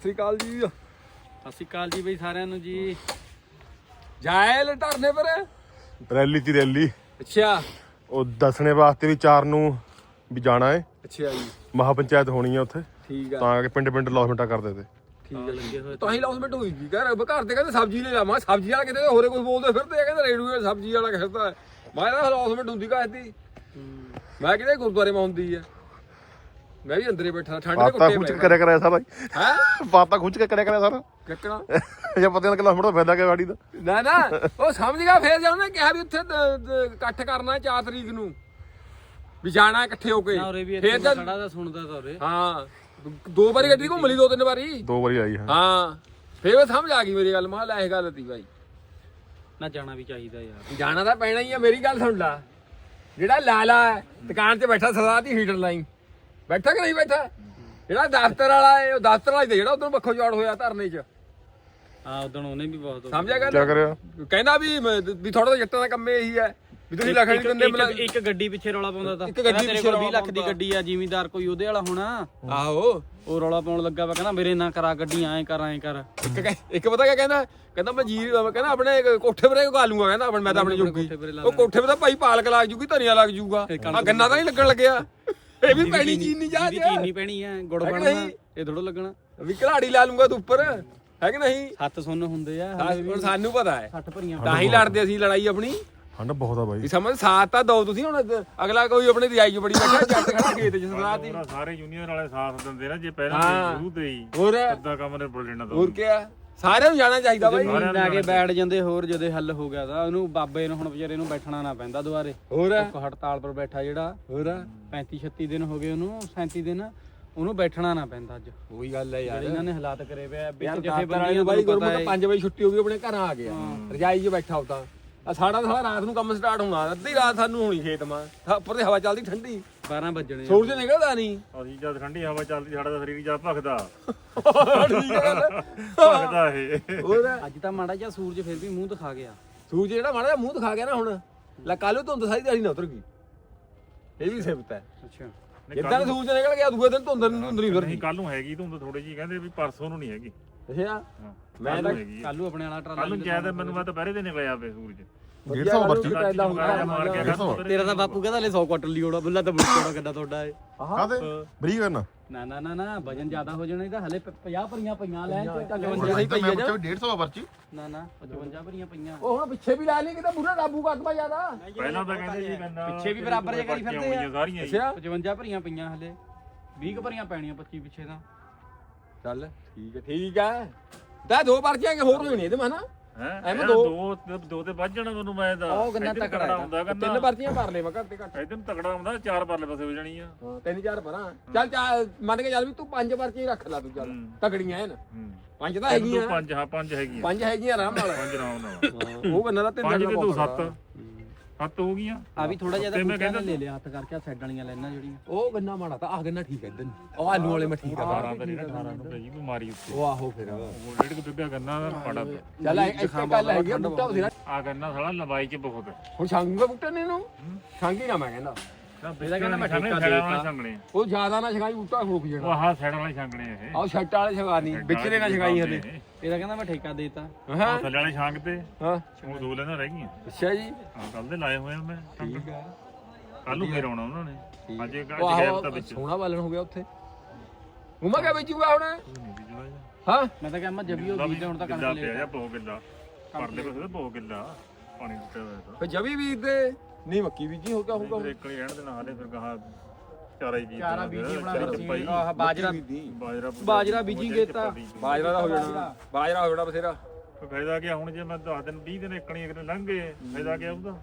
ਸ੍ਰੀ ਅਕਾਲ ਜੀ। ਸਤਿ ਸ਼੍ਰੀ ਅਕਾਲ ਜੀ ਬਈ ਸਾਰਿਆਂ ਨੂੰ ਜੀ। ਜਾਏ ਲਟਰਨੇ ਪਰ ਰੈਲੀ ਤੀ ਰੈਲੀ। ਅੱਛਾ। ਉਹ ਦੱਸਣੇ ਵਾਸਤੇ ਵੀ ਚਾਰ ਨੂੰ ਵੀ ਜਾਣਾ ਹੈ ਅੱਛਾ ਜੀ। ਮਹਾ ਪੰਚਾਇਤ ਹੋਣੀ ਹੈ ਉੱਥੇ। ਠੀਕ ਆ। ਤਾਂ ਕਿ ਪਿੰਡ ਪਿੰਡ ਲੌਸਮੈਂਟਾਂ ਕਰਦੇ ਤੇ। ਠੀਕ ਆ ਲੱਗੇ ਹੋਏ ਤਾਂ ਹੀ ਲੌਸਮੈਂਟ ਹੋਈ ਜੀ ਘਰ ਘਰ ਦੇ ਕਹਿੰਦੇ ਸਬਜ਼ੀ ਲੈ ਲਾਵਾਂ ਸਬਜ਼ੀ ਵਾਲਾ ਕਿਤੇ ਹੋਰੇ ਕੁਝ ਬੋਲਦੇ ਫਿਰਦੇ ਆ। ਕਹਿੰਦੇ ਰੇਡੂ ਵਾਲਾ ਸਬਜ਼ੀ ਵਾਲਾ ਹੈ। ਮੈਂ ਤਾਂ ਲੌਸਮੈਂਟ ਹੁੰਦੀ ਘਰ ਦੀ ਮੈਂ ਕਿਤੇ ਗੁਰਦੁਆਰੇ ਮਾ ਹੁੰਦੀ ਆ। ਮੈਂ ਵੀ ਅੰਦਰੇ ਬੈਠਾ ਠੰਡ ਦੇ ਪਾਤਾ ਕੁੱਤੇ ਖੁੱਚ ਕੇ ਕਰਿਆ ਕਰਿਆ ਸਾਰਾ ਹੈ। ਪਾਤਾ ਖੁੱਚ ਕੇ ਕਰਿਆ ਕਰਿਆ ਸਾਰਾ। ਕਿੱਕਣਾ? ਜੇ ਪਤਾ ਨਹੀਂ ਕਿਲਾ ਫੜਦਾ ਫਾਇਦਾ ਕਿ ਗਾੜੀ ਦਾ। ਨਾ ਨਾ ਉਹ ਸਮਝ ਗਿਆ ਫੇਰ ਜਦੋਂ ਉਹਨੇ ਕਿਹਾ ਵੀ ਉੱਥੇ ਦ- ਦ- ਇਕੱਠ ਕਰਨਾ 4 ਤਰੀਕ ਨੂੰ। ਵੀ ਜਾਣਾ ਇਕੱਠੇ ਹੋ ਕੇ। ਨਾ ਉਰੇ ਵੀ ਫੇਰ ਤਾਂ ਖੜਾ ਤਾਂ ਸੁਣਦਾ ਤਾਂ ਉਰੇ। ਹਾਂ ਦੋ ਵਾਰੀ ਗੱਡੀ ਘੁੰਮ ਲਈ ਦੋ ਤਿੰਨ ਵਾਰੀ। ਦੋ ਵਾਰੀ ਆਈ ਹੈ। ਹਾਂ ਫੇਰ ਉਹ ਸਮਝ ਆ ਗਈ ਮੇਰੀ ਗੱਲ ਮਾ ਲੈ ਇਹ ਗੱਲ ਤੀ ਬਾਈ। ਨਾ ਜਾਣਾ ਵੀ ਚਾਹੀਦਾ ਯਾਰ। ਜਾਣਾ ਤਾਂ ਪੈਣਾ ਹੀ ਆ ਮੇਰੀ ਗੱਲ ਸੁਣ ਲਾ। ਜਿਹੜਾ ਲਾਲਾ ਹੈ ਦੁਕਾਨ 'ਤੇ ਬੈਠਾ ਸਰਦਾਰ ਦੀ ਹੀਟਰ ਲਾਈ। ਬੈਠਾ ਕਿ ਨਹੀਂ ਬੈਠਾ? ਜਿਹੜਾ ਦਫ਼ਤਰ ਵਾਲਾ ਹੈ ਉਹ ਦਫ਼ਤਰ ਵਾਲਾ ਹੀ ਤੇ ਜਿਹੜਾ ਉਧਰ ਪੱਖੋ ਜੋੜ ਹੋਇਆ ਧਰਨੇ 'ਚ। ਆ ਉਦੋਂ ਉਹਨੇ ਵੀ ਬਹੁਤ ਸਮਝਿਆ ਕੀ ਗੱਲ ਕਰਿਆ? ਕਹਿੰਦਾ ਵੀ ਮ- ਵੀ ਥੋੜਾ ਜਿਹਾ ਜੱਟਾਂ ਦਾ ਕੰਮ ਇਹੀ ਹੈ ਵੀ ਤੁਸੀਂ ਲੱਖ ਨਹੀਂ ਦਿੰਦੇ ਇੱਕ- ਮਤਲਬ ਇੱਕ ਗੱਡੀ ਪਿੱਛੇ ਰੌਲਾ ਪਾਉਂਦਾ ਤਾਂ। ਇੱਕ ਗੱਡੀ ਕਹਿੰਦਾ ਤੇਰੇ ਪਿੱਛੇ ਕੋਲ 20 ਰੌਲਾ ਲੱਖ ਦੀ। ਗੱਡੀ ਆ ਜ਼ਿਮੀਂਦਾਰ ਕੋਈ ਉਹਦੇ ਵਾਲਾ ਹੋਣਾ। ਆਹੋ। ਉਹ ਰੌਲਾ ਪਾਉਣ ਲੱਗਾ ਵਾ ਕਹਿੰਦਾ ਮੇਰੇ ਨਾਲ ਕਰਾ ਗੱਡੀ ਐਂ ਕਰ ਐਂ ਕਰ। ਇੱਕ ਕਹਿ- ਇੱਕ ਪਤਾ ਕੀ ਕਹਿੰਦਾ? ਕਹਿੰਦਾ ਮੈਂ ਜੀ ਕਹਿੰਦਾ ਆਪਣੇ ਕੋਠੇ ਪਰੇ ਗਾ ਲੂੰਗਾ ਕਹਿੰਦਾ ਆਪਣੇ ਮੈਂ ਤਾਂ ਆਪਣੇ ਜੋਗੀ। ਕੋਠੇ ਪਰੇ ਲਾ ਉਹ ਕੋਠੇ ਤਾਂ ਭਾਈ ਪਾਲਕ ਲੱਗ ਜੂਗੀ ਧਨੀਆ ਲੱਗ ਜੂਗਾ। ਆ ਗੰਨਾ ਤਾਂ ਨਹੀਂ ਲੱਗਣ ਲੱਗਿਆ। ਇਹ ਵੀ ਪੈਣੀ ਚੀਨੀ ਜਾ ਜਿਹਦੀ ਚੀਨੀ ਪੈਣੀ ਐ ਗੁੜ ਬਣਨਾ? ਇਹ ਥੋੜਾ ਲੱਗਣਾ। ਵੀ ਘਲਾੜੀ ਲਾ ਲੂੰਗਾ ਤੂੰ ਉੱਪਰ ਹੈ ਕਿ ਨਹੀਂ? ਹੱਥ ਸੁੰਨ ਹੁੰਦੇ ਆ ਹੁਣ ਸਾਨੂੰ ਪਤਾ ਹੈ। 60 ਭਰੀਆਂ। ਤਾਂ ਹੀ ਲੜਦੇ ਅਸੀਂ ਲੜਾਈ ਆਪਣੀ। ਹੰਡ ਬਹੁਤ ਆ ਬਾਈ। ਵੀ ਸਮਝ ਸਾਥ ਤਾਂ ਦੋ ਤੁਸੀਂ ਹੁਣ ਅਗ- ਅਗਲਾ ਕੋਈ ਆਪਣੀ ਰਿਆਈ 'ਚ ਬੜੀ ਬੈਠਾ ਚੱਟ ਖੜਾ ਖੇਤ 'ਚ ਸਰਾਤ ਦੀ ਸਾਰੇ ਯੂਨੀਅਨ ਵਾਲੇ ਸਾਥ ਦਿੰਦੇ ਨਾ ਜੇ ਪਹਿਲਾਂ। ਸ਼ੁਰੂ ਤੇ ਹੀ ਹੋਰ? ਅੱਧਾ ਕੰਮ ਨੇ ਬੁਲ ਲੈਣਾ ਹੋਰ ਕੀ ਆ ਸਾਰਿਆਂ ਨੂੰ ਜਾਣਾ ਚਾਹੀਦਾ ਬਾਈ। ਜ਼ਮੀਨ ਲਾ ਕੇ ਬੈਠ ਜਾਂਦੇ ਹੋਰ ਜਦੇ ਹੱਲ ਹੋ ਗਿਆ ਤਾਂ ਉਹਨੂੰ ਬਾਬੇ ਨੂੰ ਹੁਣ ਵਿਚਾਰੇ ਨੂੰ ਬੈਠਣਾ ਨਾ ਪੈਂਦਾ ਦੁਬਾਰੇ। ਹੋਰ ਇੱਕ ਹੜਤਾਲ ਪਰ ਬੈਠਾ ਜਿਹੜਾ ਹੋਰ 35 36 ਦਿਨ ਹੋ ਗਏ ਉਹਨੂੰ 37 ਦਿਨ ਉਹਨੂੰ ਬੈਠਣਾ ਨਾ ਪੈਂਦਾ ਅੱਜ। ਉਹੀ ਗੱਲ ਹੈ ਜਿਹੜੇ ਇਹਨਾਂ ਨੇ ਹਾਲਾਤ ਕਰੇ ਪਏ ਆ ਯਾਰ ਵਿੱਚ ਜਥੇ ਜਥੇਬੰਦੀਆਂ ਬਾਈ ਤੁਹਾਨੂੰ ਗੁਰਮਤ ਪਤਾ 5 ਵਜੇ ਛੁੱਟੀ ਹੋ ਗਈ ਆਪਣੇ ਘਰਾਂ ਆ ਗਿਆ। ਰਜਾਈ 'ਚ ਬੈਠਾ ਹੁੰਦਾ ਆ ਸਾਡਾ ਸਾਰਾ ਰਾਤ ਨੂੰ ਕੰਮ ਸਟਾਰਟ ਹੋਣਾ ਅੱਧੀ ਰਾਤ ਸਾਨੂੰ ਹੋਣੀ ਖੇਤ ਮਾਂ। ਉੱਪਰ ਤੇ ਹਵਾ ਚੱਲਦੀ ਠੰਡੀ। 12 ਵੱਜਣੇ ਆ। ਸੂਰਜ ਨਿਕਲਦਾ ਨਹੀਂ ਅਸੀਂ ਜਦ ਠੰਡੀ ਹਵਾ ਚੱਲਦੀ ਸਾਡਾ ਤਾਂ ਸਰੀਰ ਜਾ ਭਖਦਾ। ਠੀਕ ਹੈ ਗੱਲ। ਭਖਦਾ ਇਹ। ਹੋਰ? ਅੱਜ ਤਾਂ ਮਾੜਾ ਜਿਹਾ ਸੂਰਜ ਫਿਰ ਵੀ ਮੂੰਹ ਦਿਖਾ ਗਿਆ। ਸੂਰਜ ਜਿਹੜਾ ਮਾੜਾ ਜਿਹਾ ਮੂੰਹ ਦਿਖਾ ਗਿਆ ਨਾ ਹੁਣ ਲੈ ਕੱਲ ਧੁੰਦ ਸਾਰੀ ਦਿਹਾੜੀ ਨਾ ਉਤਰ ਗਈ। ਇਹ ਵੀ ਸਿਫਤ ਹੈ। ਅੱਛਾ। ਜਿੱਦਾਂ ਸੂਰਜ ਨਿਕਲ ਗਿਆ ਦੂਏ ਦਿਨ ਧੁੰਦ ਨਹੀਂ ਧੁੰਦ ਨਹੀਂ ਨਹੀਂ ਉਤਰਦੀ ਕੱਲ ਨੂੰ ਹੈਗੀ ਧੁੰਦ ਥੋੜੀ ਜੀ ਕਹਿੰਦੇ ਵੀ ਪਰਸੋਂ ਨੂੰ ਨਹੀਂ ਹੈਗੀ। ਅੱਛਾ। ਮੈਂ ਤਾਂ ਨੂੰ। ਕੱਲੂ ਆਪਣੇ ਵਾਲਾ ਟਰਾਲਾ ਕੱਲ ਨੂੰ ਜ਼ਿਆਦਾ ਮੈਨੂੰ ਮੈਂ ਦੁਪਹਿਰੇ ਦੇ ਨੇ ਪਿਆ ਵੇ ਸੂਰਜ। 150 ਪਰਚੀ। ਪੈਦਾ ਮਾਰ ਮਾਰ ਕੇ ਹੁੰਦਾ। ਤੇਰਾ ਤਾਂ ਬਾਪੂ ਕਹਿੰਦਾ ਲੈ 100 ਕੁਆਟਰ ਲਈ ਹੋਣਾ ਬੁੱਲਾ ਤਾਂ ਬੁੱਲਾ ਕਿੱਡਾ ਤੁਹਾਡਾ ਏ ਕਾਦੇ ਬਰੀ ਕਰਨਾ? ਨਾ ਨਾ ਨਾ ਨਾ ਵਜਨ ਜ਼ਿਆਦਾ ਹੋ ਜਾਣਾ ਇਹਦਾ ਹਲੇ 50 ਭਰੀਆਂ ਪਈਆਂ ਲੈਣ ਚ ਸਹੀ ਪਈ ਆ ਜਾ। 150 ਪਰਚੀ? ਨਾ ਨਾ 55 ਭਰੀਆਂ ਪਈਆਂ। ਉਹ ਹੁਣ ਪਿੱਛੇ ਵੀ ਲਾ ਲਈ ਕਿਤੇ ਬੁਰਾ ਕਾਬੂ ਕੱਟਵਾ ਜ਼ਿਆਦਾ। ਪਹਿਲਾਂ ਤਾਂ ਕਹਿੰਦੇ ਜੀ ਕਹਿੰਦਾ ਪਿੱਛੇ ਵੀ ਬਰਾਬਰ ਜਿਹਾ ਕਰੀ ਫਿਰਦੇ ਆ। ਸਾਰੀਆਂ ਹੀ। ਅੱਛਾ। 55 ਭਰੀਆਂ ਪਈਆਂ ਹਲੇ। 20 ਕੁ ਭਰੀਆਂ ਪੈਣੀਆਂ 25 ਪਿੱਛੇ ਤਾਂ। ਚੱਲ ਠੀਕ ਹੈ ਠੀਕ ਹੈ। ਤਾਂ ਦੋ ਪਰਚੀਆਂ ਕਿ ਹੋਰ ਹੋਣੀ ਇਹਦੇ ਮਾ ਨਾ? ਹੈਂ? ਐਵੇਂ ਦੋ- ਦੋ ਤੇ ਵੱਜ ਜਾਣਾ ਮੈਨੂੰ ਮੈਂ ਦਾ ਉਹ ਗੰਨਾ ਤਕੜਾ। ਹੁੰਦਾ ਤਿੰਨ ਗੰਨਾ। ਪਰਚੀਆਂ ਭਰ ਲੈ ਮੈਂ ਘੱਟ ਤੇ ਘੱਟ ਇਦਾਂ ਤਕੜਾ ਹੁੰਦਾ ਚਾਰ ਪਰਲੇ ਪਾਸੇ ਹੋ ਜਾਣੀ ਆ ਹਾਂ ਤਿੰਨ ਚਾਰ ਭਰਾਂ ਚੱਲ ਮੰਨ ਕੇ ਚੱਲ ਵੀ ਤੂੰ ਪੰਜ ਪਰਚੀਆਂ ਰੱਖ ਲੈ ਤੂੰ ਚੱਲ। ਹੂੰ। ਤਗੜੀਆਂ ਐਨ। ਪੰਜ ਤਾਂ ਹੈਗੀਆਂ। ਪੰਜ ਹਾਂ ਪੰਜ ਹੈਗੀਆਂ। ਪੰਜ ਹੈਗੀਆਂ ਆਰਾਮ ਨਾਲ। ਪੰਜ ਰਾਮ ਨਾਲ। ਉਹ ਬੰਦਾ ਦਾ ਤਿੰਨ ਪੰਜ ਤੇ ਮੌਕਾ ਸੱਤ। ਸੱਤ ਹੋ ਗਈਆਂ। ਆ ਵੀ ਥੋੜਾ ਜਿਹਾ ਮੈਂ ਕਹਿੰਦਾ ਨੇ ਲੈ ਲਿਆ ਹੱਥ ਕਰਕੇ ਆਹ ਸਾਈਡ ਵਾਲੀਆਂ ਲੈਣਾ ਜਿਹੜੀਆਂ। ਉਹ ਗੰਨਾ ਮਾੜਾ ਤਾਂ ਆਹ ਗੰਨਾ ਠੀਕ ਹੈ ਇਦਾਂ ਉਹ ਆਲੂ ਵਾਲੇ ਮੈਂ ਠੀਕ ਆ। 18 ਦਾ ਜਿਹੜਾ 18 ਨੂੰ ਪਈ ਬਿਮਾਰੀ ਉੱਤੇ। ਉਹ ਆਹੋ ਫਿਰ। ਉਹ ਡੇਢ ਕੁ ਬਿੱਗਾ ਗੰਨਾ ਦਾ ਫੜਾ ਚੱਲ ਇੱਥੇ ਗੱਲ ਹੈਗੀ ਆ, ਬੂਟਾ ਬਥੇਰਾ। ਆ ਗੰਨਾ ਸਾਲਾ ਲੰਬਾਈ ਚ ਬਹੁਤ। ਹੈ ਹੁਣ ਛੰਗੂਗਾ ਬੂਟੇ ਨੇ ਇਹਨੂੰ? ਛੰਗੀ ਨਾ ਮੈਂ ਕਹਿੰਦਾ। ਇਹਦਾ ਕਹਿੰਦਾ ਮੈਂ ਠੇਕਾ ਦੇਤਾ। ਸੰਗਣੇ ਉਹ ਜ਼ਿਆਦਾ ਨਾ ਛਗਾਈ ਬੂਟਾ ਰੁਕ ਉਹ ਜਾਣਾ ਆਹ ਸਾਈਡ ਵਾਲੇ ਸੰਗਣੇ ਇਹ। ਆਹ ਛੱਟ ਵਾਲੇ ਛਗਾ ਨਹੀਂ ਵਿਚਲੇ ਨਾ ਛਗਾਈ ਹਲੇ। ਇਹਦਾ ਕਹਿੰਦਾ ਮੈਂ ਠੇਕਾ ਦੇਤਾ। ਹਾਂ? ਥੱਲੇ ਵਾਲੇ ਛਾਂਗ ਤੇ। ਹਾਂ। ਉਹ ਦੋ ਲੈਣਾ ਰਹਿ ਗਈਆਂ। ਅੱਛਾ ਜੀ। ਹਾਂ ਕੱਲ ਦੇ ਲਾਏ ਹੋਏ ਆ ਮੈਂ ਠੀਕ ਹੈ ਕੱਲ ਨੂੰ ਫੇਰ ਆਉਣਾ ਉਹਨਾਂ ਨੇ। ਅੱਜ ਇੱਕ ਉਹ ਅੱਜ ਗੈਪ ਆਹੋ ਤਾਂ ਵਿੱਚ। ਸੋਹਣਾ ਬਾਲਣ ਹੋ ਗਿਆ ਉੱਥੇ। ਉਮਾ ਕਿਆ ਵੇਚੂਗਾ ਹੁਣ? ਹਾਂ। ਮੈਂ ਤਾਂ ਕਹਿੰਦਾ ਜਬੀ ਉਹ ਬੀਜ ਹੁਣ ਤਾਂ ਕਣਕ ਪਿਆ ਲੈ। ਜਾਂ ਬਹੁਤ ਕਿੱਲਾ ਪਰਲੇ ਪਾਸੇ ਤਾਂ ਬਹੁਤ ਕਿੱਲਾ ਪਾਣੀ ਦਿੱਤਾ ਹੋਇਆ ਤਾਂ। ਜਵੀ ਬੀਜ ਦੇ ਨਹੀਂ ਮੱਕੀ ਬੀਜੀ ਹੋ ਗਿਆ ਹੋਊਗਾ ਫਿਰ ਇੱਕ ਹੀ ਰਹਿਣ ਦੇਣਾ ਹਾਲੇ ਫਿਰ ਗਾਹਾਂ ਚਾਰਾ ਹੀ ਬੀਜ ਚਾਰਾ ਬੀਜੀ ਬਣਾ ਆਹ ਬਾਜਰਾ ਬਾਜਰਾ ਬਾਜਰਾ ਬੀਜੀਗੇ ਤਾਂ। ਬਾਜਰਾ ਦਾ ਹੋ ਜਾਣਾ। ਬਾਜਰਾ। ਹੋ ਜਾਣਾ ਬਥੇਰਾ। ਫਾਇਦਾ ਕੀ ਹੁਣ ਜੇ ਮੈਂ 10 ਦਿਨ 20 ਦਿਨ ਇੱਕਣੀ ਇੱਕ ਦਿਨ ਲੰਘ ਗਏ ਫਾਇਦਾ ਕੀ ਉਹਦਾ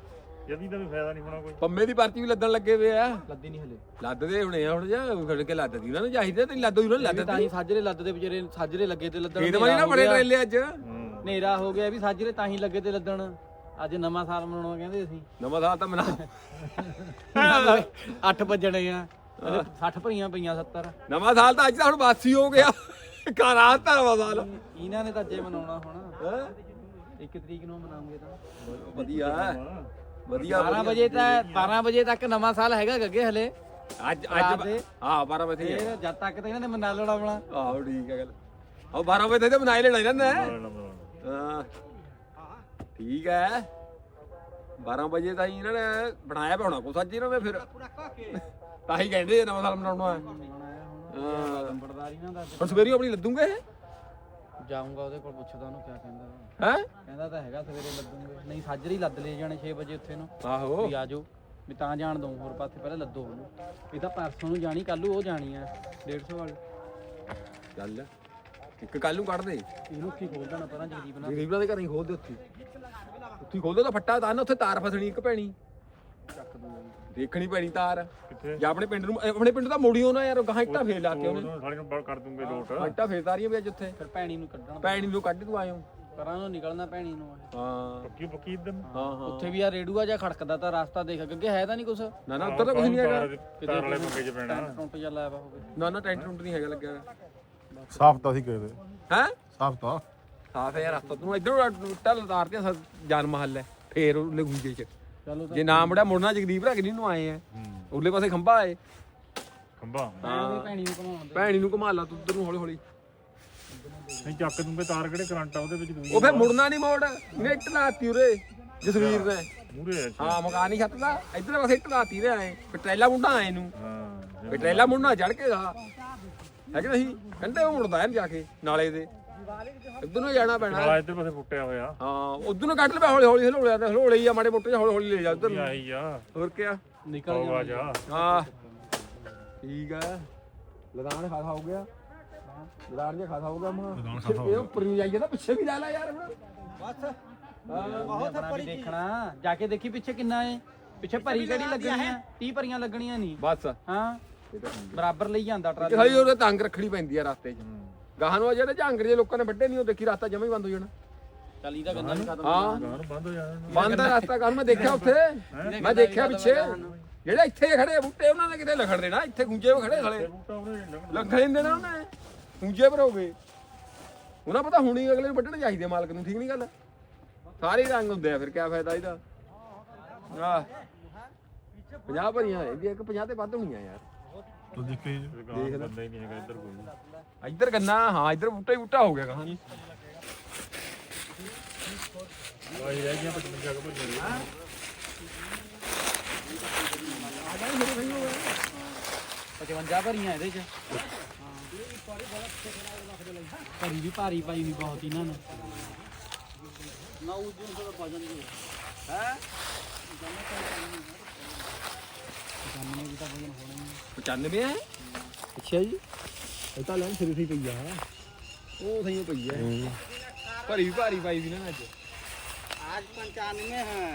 ਜਦੀ ਦਾ ਵੀ ਫਾਇਦਾ ਨਹੀਂ ਹੋਣਾ ਕੋਈ। ਪੰਮੇ ਦੀ ਪਰਚੀ ਵੀ ਲੱਦਣ ਲੱਗੇ ਵੇ ਆ। ਲੱਦੀ ਨਹੀਂ ਹਲੇ। ਲੱਦਦੇ ਹੁਣੇ ਆ ਹੁਣ ਜਾਂ ਫੜ ਕੇ ਲੱਦਦੀ ਉਹਨਾਂ ਨੂੰ ਚਾਹੀਦੇ ਤੇ ਲੱਦੋ ਉਹਨਾਂ ਨੂੰ ਤਾਂ ਲੱਦਦੀ ਹੀ ਸਾਜਰੇ ਲੱਦਦੇ ਵਿਚਾਰੇ ਸਾਜਰੇ ਲੱਗੇ ਤੇ ਲੱਦਣ ਖੇਤ ਵਾਲੀ ਨਾ ਬੜੇ ਟਰੇਲੇ ਅੱਜ। ਹਨੇਰਾ ਹੋ ਗਿਆ ਵੀ ਸਾਜਰੇ ਤਾਂ ਹੀ ਲੱਗੇ ਤੇ ਲੱਦਣ। ਅੱਜ ਨਵਾਂ ਸਾਲ ਮਨਾਉਣਾ ਕਹਿੰਦੇ ਅਸੀਂ। ਨਵਾਂ ਸਾਲ ਤਾਂ ਮਨਾ 8 ਵੱਜਣੇ ਆ। 60 ਭਰੀਆਂ ਪਈਆਂ 70 ਨਵਾਂ ਸਾਲ ਤਾਂ ਅੱਜ ਤਾਂ ਹੁਣ ਬਾਸੀ ਹੋ ਗਿਆ। ਕਾਰਾਤ ਤਾਂ ਨਵਾਂ ਸਾਲ। ਇਹਨਾਂ ਨੇ ਤਾਂ ਅੱਜੇ ਮਨਾਉਣਾ ਹੁਣ। ਹੈਂ? 1 ਤਰੀਕ ਨੂੰ ਮਨਾਉਂਗੇ ਤਾਂ। ਵਧੀਆ। ਵਧੀਆ 12 ਵਜੇ ਤਾਂ 12 ਵਜੇ ਤੱਕ ਨਵਾਂ ਸਾਲ ਹੈਗਾ ਗੱਗੇ ਹਲੇ। ਅੱਜ ਅੱਜ? ਹਾਂ 12 ਵਜੇ ਹੀ ਫੇਰ। ਜਦ ਤੱਕ ਤੇ ਇਹਨਾਂ ਨੇ ਮਨਾ ਲੈਣਾ ਆਪਣਾ। ਆਹੋ ਠੀਕ ਹੈ ਗੱਲ। ਆਹ 12 ਵਜੇ ਤੇ ਬਣਾਈ ਲੈਣਾ ਇਹਨਾਂ ਨੇ। ਹਾਂ। ਠੀਕ ਹੈ। 12 ਵਜੇ ਤਾਂ ਇਹਨਾਂ ਨੇ ਬਣਾਇਆ ਪਾਉਣਾ ਅੱਜ ਇਹਨਾਂ ਨੇ ਫਿਰ। ਤਾਂ ਹੀ ਕਹਿੰਦੇ ਨਵਾਂ ਸਾਲ ਮਨਾਉਣਾ ਹੈ ਹਾਂ। ਨੰਬਰਦਾਰੀ ਨਾ ਦੱਸ ਹੁਣ ਸਵੇਰੀ ਆਪਣੀ ਲੱਦੂਗੇ ਜਾਊਂਗਾ ਉਹਦੇ ਕੋਲ ਪੁੱਛਦਾ ਉਹਨੂੰ ਕਿਆ ਕਹਿੰਦਾ ਹੈ? ਕਹਿੰਦਾ ਤਾਂ ਹੈਗਾ ਸਵੇਰੇ ਲੱਦੂਗੇ। ਨਹੀਂ ਸਾਜਰੀ ਲੱਦ ਲੈ ਜਾਣੇ 6 ਵਜੇ ਉੱਥੇ ਨੂੰ। ਆਹੋ। ਵੀ ਆ ਜਾਓ। ਵੀ ਤਾਂ ਜਾਣ ਦਊਂ ਹੋਰ ਪਾਸੇ ਪਹਿਲਾਂ ਲੱਦੋ ਉਹਨੂੰ। ਇਹ ਤਾਂ ਪਰਸੋਂ ਨੂੰ ਜਾਣੀ ਕੱਲੂ ਉਹ ਜਾਣੀ ਆ 150 ਵਾਲੀ। ਚੱਲ ਇੱਕ ਕੱਲ ਨੂੰ ਕੱਢ ਦੇ। ਇਹਨੂੰ ਕੀ ਖੋਲ ਦੇਣਾ ਪਰਾਂ ਜਗਦੀਪ ਨਾਲ। ਗਰੀਬਾਂ ਦੇ ਘਰ ਹੀ ਖੋਲ ਦੇ ਉੱਥੇ। ਉੱਥੇ ਖੋਲ ਦੇ ਤਾਂ ਫੱਟਾ ਤਾਂ ਨਾ ਉੱਥੇ ਤਾਰ ਫਸਣੀ ਇੱਕ ਚੱਕ ਦੂੰਗਾ ਦੇਖਣੀ ਪੈਣੀ ਤਾਰ। ਕਿੱਥੇ? ਜਾਂ ਆਪਣੇ ਪਿੰਡ ਨੂੰ ਆਪਣੇ ਪਿੰਡ ਦਾ ਮੋੜੀਓ ਨਾ ਯਾਰ ਗਾਹਾਂ ਇੱਟਾਂ ਫੇਰ ਲਾਤੇ ਉਹਨੇ। ਉਹਨੂੰ ਸਾਲੇ ਨੂੰ ਬੜ ਕਰ ਦੂੰਗੇ ਲੋਟ। ਇੱਟਾਂ ਫੇਰ ਤਾਰੀਆਂ ਵੀ ਅੱਜ ਉੱਥੇ। ਫਿਰ ਭੈਣੀ ਨੂੰ ਕੱਢਣਾ ਪੈਣੀ। ਨੂੰ ਕੱਢ ਤੂੰ ਆਇਓ। ਪਰਾਂ ਨੂੰ ਨਿਕਲਣਾ ਭੈਣੀ ਨੂੰ ਇਹ। ਹਾਂ। ਪੱਕੀ ਪੱਕੀ ਇਦਮ ਹਾਂ ਹਾਂ। ਉੱਥੇ ਵੀ ਆ ਰੇੜੂਆ ਜਾਂ ਖੜਕਦਾ ਤਾਂ ਰਸਤਾ ਦੇਖ ਅੱਗੇ ਹੈ ਤਾਂ ਨਹੀਂ ਕੁਛ। ਨਾ ਨਾ ਉੱਧਰ ਤਾਂ ਕੁਝ ਨਹੀਂ ਹੈਗਾ। ਤਾਰ ਵਾਲੇ ਮੁੱਕੇ 'ਚ ਪੈਣਾ। ਟੈਂਟ ਟੁੰਟ ਜਾਂ ਲਾਇਆ ਵਾ ਹੋਵੇ ਨਾ ਨਾ ਟੈਂਟ ਟੁੰਟ ਨਹੀਂ ਹੈਗਾ ਲੱਗਿਆ ਸਾਫ਼ ਤਾਂ ਸੀ ਕਹਿੰਦੇ ਹੈ? ਸਾਫ਼ ਤਾਂ। ਸਾਫ਼ ਹੈ ਰਸਤਾ ਤੂੰ ਇਧਰੋਂ ਟੱਲ ਤਾਰਤੀਆਂ ਸਾ- ਜਾਨ ਮਹੱਲ ਹੈ ਫੇਰ ਉਹਨੇ ਗੁੰਜੇ ਚ। ਚਲੋ ਜੇ ਨਾ ਮੁੜਿਆ ਮੁੜਨਾ ਜਗਦੀਪ ਰਾਗਨੀ ਨੂੰ ਆਏ ਆ। ਉਰਲੇ ਪਾਸੇ ਖੰਭਾ ਹੈ। ਖੰਭਾ ਭੈਣੀ ਨੂੰ ਘਮਾਉਣ ਦੇ। ਭੈਣੀ ਨੂੰ ਘੁਮਾ ਲਾ ਤੂੰ ਉਧਰ ਨੂੰ ਹੌਲੀ ਹੌਲੀ। ਨਹੀਂ ਚੱਕ ਦੂੰਗੇ ਤਾਰ ਕਿਹੜੇ ਕਰੰਟ ਆ ਉਹਦੇ ਵਿੱਚ ਉਹ ਫੇਰ ਮੁੜਨਾ ਨਹੀਂ ਮੋੜ ਇੱਟ ਲਾਤੀ ਉਰੇ ਜਸਵੀਰ ਨੇ। ਮੂਰੇ ਆ ਹਾਂ ਮਕਾਨ ਨਹੀਂ ਛੱਤ ਦਾ ਇਧਰ ਪਾਸੇ ਇੱਟ ਲਾਤੀ ਰੇ ਆਏ ਫਿਰ ਟਰੈਲਾ ਮੁੰਡਾ ਆਏ ਨੂੰ। ਹਾਂ ਫਿਰ ਟਰੈਲਾ ਮੁੰਡਾ ਚੜ ਕੇ ਦਾ ਹੈ ਕਿ ਨਹੀਂ? ਕੰਢੇ ਉਹ ਮੁੜਦਾ ਹੈ ਜਾ ਕੇ ਨਾਲੇ ਦੇ। ਇਧਰ ਨੂੰ ਜਾਣਾ ਪੈਣਾ। ਨਾਲਾ ਇੱਧਰ ਪਾਸੇ ਫੁੱਟਿਆ ਹੋਇਆ। ਹਾਂ ਉਧਰ ਨੂੰ ਕੱਢ ਲੈ ਹੌਲੀ ਹੌਲੀ ਹਲੋੜਿਆ ਤੇ ਹਲੋੜੇ ਹੀ ਆ ਮਾੜੇ ਮੋਟੇ ਹੌਲੀ ਹੌਲੀ ਲੈ ਜਾ ਉਧਰ ਨੂੰ। ਆਈ ਆ। ਹੋਰ ਕਿਆ? ਨਿਕਲ ਆਓ ਆ ਜਾ। ਹਾਂ। ਠੀਕ ਆ। ਲਦਾਨ ਖਾਸਾ ਹੋ ਗਿਆ। ਲਦਾਨ ਜਿਹਾ ਖਾਸਾ ਹੋ ਗਿਆ ਮਾਂ। ਇਹ ਉੱਪਰ ਨਹੀਂ ਜਾਈਏ ਤਾਂ ਪਿੱਛੇ ਵੀ ਲੈ ਲੈ ਯਾਰ ਹੁਣ। ਬਸ। ਬਹੁਤ ਵੀ ਦੇਖਣਾ। ਜਾ ਕੇ ਦੇਖੀ ਪਿੱਛੇ ਕਿੰਨਾ ਏ। ਪਿੱਛੇ ਭਰੀ ਕਿਹੜੀ ਲੱਗਣੀ ਆ। 30 ਭਰੀਆਂ ਲੱਗਣੀਆਂ ਨਹੀਂ ਬਸ। ਹਾਂ। ਬਰਾਬਰ ਲਈ ਜਾਂਦਾ ਕਿ ਟਰਾਲੀ ਸਾਲੀ ਉਹਦੇ ਤੰਗ ਰੱਖਣੀ ਪੈਂਦੀ ਆ ਰਸਤੇ 'ਚ। ਗਾਹਾਂ ਨੂੰ ਆ ਜਿਹੜੇ ਝਾਂਗਰ ਜੇ ਲੋਕਾਂ ਨੇ ਵੱਡੇ ਨਹੀਂ ਉਹ ਦੇਖੀ ਰਸਤਾ ਜਮਾ ਹੀ ਬੰਦ ਹੋ ਜਾਣਾ। ਚੱਲੀ ਦਾ ਗੰਨਾ ਨਹੀਂ ਖਤਮ ਹਾਂ। ਗਾਂ ਨੂੰ ਬੰਦ ਹੋ ਜਾਣਾ। ਬੰਦ ਆ ਰਸਤਾ ਕਰ ਮੈਂ ਦੇਖਿਆ ਉੱਥੇ। ਮੈਂ ਦੇਖਿਆ ਪਿੱਛੇ। ਜਿਹੜੇ ਇੱਥੇ ਖੜੇ ਆ ਬੂਟੇ ਉਹਨਾਂ ਨੇ ਕਿਤੇ ਲਖੜ ਦੇਣਾ। ਇੱਥੇ ਗੁੰਜੇ ਹੋਏ ਖੜੇ ਸਾਲੇ। ਬੂਟਾ ਉਹਨੇ ਲੰਘਣਾ। ਲੰਘ ਨਹੀਂ ਦੇਣਾ ਉਹਨੇ। ਗੁੰਜੇ ਪਰ ਹੋ ਗਏ। ਉਹਨਾਂ ਪਤਾ ਹੁਣੀ ਅਗਲੇ ਨੂੰ ਵੱਢਣੇ ਚਾਹੀਦੇ ਆ ਮਾਲਕ ਨੂੰ ਠੀਕ ਨਹੀਂ ਗੱਲ? ਸਾਰੇ ਹੀ ਰੰਗ ਹੁੰਦੇ ਆ ਫਿਰ ਕੀ ਫਾਇਦਾ ਇਹਦਾ? ਆਹ। 50 ਭਰੀਆਂ ਇਹਦੀ ਇੱਕ 50 ਤੇ ਵੱਧ ਹੋਣੀਆਂ ਯਾਰ। ਤੂੰ ਦੇਖੀ ਤੇ ਗਾਂ ਨੂੰ ਬੰਦਾ ਹੀ ਨਹੀਂ ਹੈਗਾ ਇੱਧਰ ਕੋਈ ਇੱਧਰ ਗੰਨਾ ਹਾਂ ਇੱਧਰ ਬੂਟਾ ਹੀ ਬੂਟਾ ਹੋ ਗਿਆ ਕਹਾਂ ਜੀ ਆਈ ਰਹਿ ਗਿਆ 55 ਕੁ ਭਰੀਆਂ 55 ਭਰੀਆਂ ਇਹਦੇ ਚ। ਭਰੀ ਵੀ ਭਾਰੀ ਪਾਈ ਵੀ ਬਹੁਤ ਇਹਨਾਂ ਨੇ। ਨਾ ਉਹ ਦਿਨ ਤੋਂ ਵਜਨ ਜੀ ਹੈ? ਜਾਮਨੇ ਵੀ ਤਾਂ ਵਜਨ ਹੋਣਾ 95 ਹੈ ਅੱਛਾ ਜੀ ਇਹ ਤਾਂ ਲੈਣ ਸਿਰ ਸੀ ਪਈ ਆ ਉਹ ਸਹੀ ਪਈ ਹੈ ਭਰੀ ਭਾਰੀ ਪਾਈ ਵੀ ਨਾ ਅੱਜ आज पंचानवे है